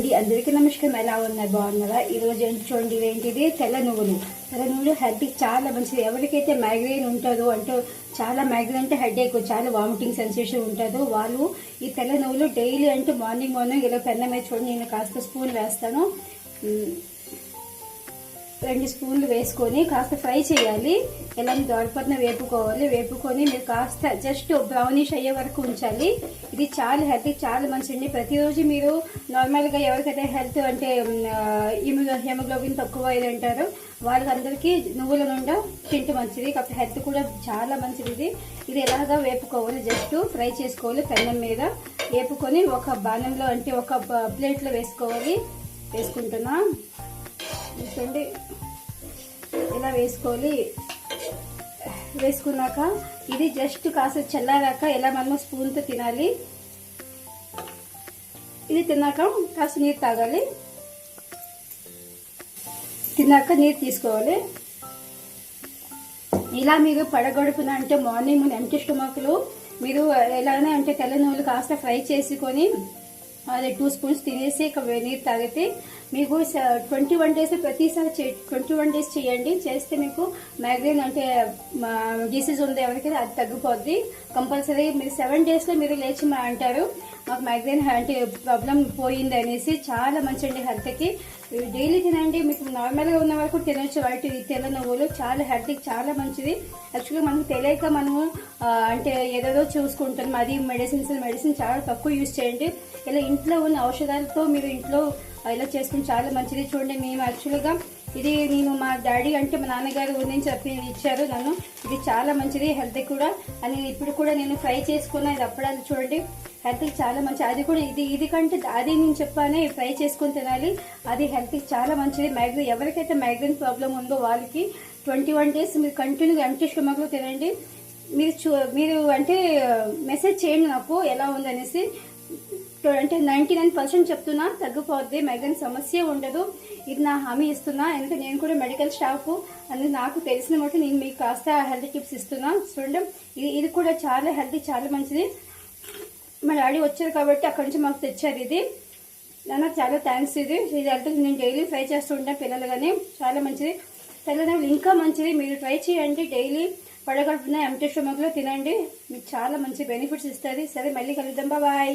అండి. అందరికీ నమస్కారం. ఎలా ఉన్నారు? బాగున్నారా? ఈ రోజు ఏంటి చూడండి ఇదేంటిది? తెల్ల నువ్వులు. తెల్ల నువ్వులు హెల్త్కి చాలా మంచిది. ఎవరికైతే మైగ్రేన్ ఉంటుందో అంటే చాలా మైగ్రేన్ అంటే హెడేక్ చాలా వామిటింగ్ సెన్సేషన్ ఉంటుందో వాళ్ళు ఈ తెల్ల నువ్వులు డైలీ అంటే మార్నింగ్ మార్నింగ్ ఇలా పెన్న మీద చూడండి. నేను కాస్త స్పూన్ వేస్తాను. రెండు స్పూన్లు వేసుకొని కాస్త ఫ్రై చేయాలి. ఎలాంటి దోడపట్న వేపుకోవాలి. వేపుకొని మీరు కాస్త జస్ట్ బ్రౌనిష్ అయ్యే వరకు ఉంచాలి. ఇది చాలా హెల్త్ చాలా మంచిది ప్రతిరోజు మీరు నార్మల్గా ఎవరికైతే హెల్త్ అంటే హెమోగ్లోబిన్ తక్కువ ఇది అంటారో వాళ్ళందరికీ నువ్వుల నుండి తింటే మంచిది. కాబట్టి హెల్త్ కూడా చాలా మంచిది ఇది. ఇది ఎలాగా వేపుకోవాలి? జస్ట్ ఫ్రై చేసుకోవాలి పెన్నం మీద. వేపుకొని ఒక బాణంలో అంటే ఒక ప్లేట్లో వేసుకోవాలి. వేసుకుంటున్నా. చూసండి ఇలా వేసుకోవాలి వేసుకున్నాక ఇది జస్ట్ కాస్త చల్లారాక ఎలా మనం స్పూన్తో తినాలి. ఇది తిన్నాక కాస్త నీరు తాగాలి. తిన్నాక నీరు తీసుకోవాలి. ఇలా మీరు పడగడుపున అంటే మార్నింగ్ ఎంటీ స్టమక్లు మీరు ఎలానే అంటే తెల్ల నువ్వులు కాస్త ఫ్రై చేసుకొని అదే టూ స్పూన్స్ తినేసి ఇక నీరు తాగితే మీకు ట్వంటీ వన్ డేస్ ప్రతిసారి ట్వంటీ వన్ డేస్ చేయండి. చేస్తే మీకు మైగ్రేన్ అంటే డిసీజ్ ఉంది ఎవరికైతే అది తగ్గిపోద్ది. కంపల్సరీ మీరు సెవెన్ డేస్లో మీరు లేచి మా అంటారు. మాకు మైగ్రేన్ అంటే ప్రాబ్లం పోయింది అనేసి చాలా మంచిదండి హెల్త్కి. డైలీ తినండి మీకు నార్మల్గా ఉన్న వరకు తినొచ్చు. వాటి తెల్ల నువ్వులు చాలా హెల్త్కి చాలా మంచిది. యాక్చువల్గా మనకు తెలియక మనము అంటే ఏదేదో చూసుకుంటాం అది మెడిసిన్స్ మెడిసిన్ చాలా తక్కువ యూజ్ చేయండి. ఇలా ఇంట్లో ఉన్న ఔషధాలతో మీరు ఇంట్లో ఇలా చేసుకుని చాలా మంచిది. చూడండి మేము యాక్చువల్గా ఇది నేను మా డాడీ అంటే మా నాన్నగారు ఊరి నుంచి చెప్పి ఇచ్చారు నన్ను. ఇది చాలా మంచిది హెల్త్ కూడా. అని ఇప్పుడు కూడా నేను ఫ్రై చేసుకున్న ఇది అప్పడాలు చూడండి. హెల్త్కి చాలా మంచిది అది కూడా ఇది ఇది కంటే అది నేను చెప్పానే ఫ్రై చేసుకొని తినాలి. అది హెల్త్కి చాలా మంచిది. మైగ్రేన్ ఎవరికైతే మైగ్రేన్ ప్రాబ్లం ఉందో వాళ్ళకి ట్వంటీ వన్ డేస్ మీరు కంటిన్యూగా ఎంటీ స్టమక్లో తినండి. మీరు చూ మీరు అంటే మెసేజ్ చేయండి నాకు ఎలా ఉందనేసి. అంటే నైంటీ నైన్ పర్సెంట్ చెప్తున్నా తగ్గిపోద్ది మైగ్రేన్ సమస్య ఉండదు. ఇది నా హామీ ఇస్తున్నా ఎందుకంటే నేను కూడా మెడికల్ స్టాఫ్ అందుకు నాకు తెలిసిన మటు నేను మీకు కాస్త హెల్త్ టిప్స్ ఇస్తున్నా. చూడండి ఇది ఇది కూడా చాలా హెల్త్ చాలా మంచిది. మా డాడీ వచ్చారు కాబట్టి అక్కడి నుంచి మాకు తెచ్చారు ఇది. నాన్న చాలా థ్యాంక్స్ ఇది. ఇది అంటే నేను డైలీ ట్రై చేస్తూ ఉంటాను పిల్లలు కానీ చాలా మంచిది. తెల్లనవ్వులు ఇంకా మంచిది. మీరు ట్రై చేయండి డైలీ పడగడుపున ఎంటీ స్టమక్లో తినండి. మీకు చాలా మంచి బెనిఫిట్స్ ఇస్తుంది. సరే మళ్ళీ కలుద్దాం. బాయ్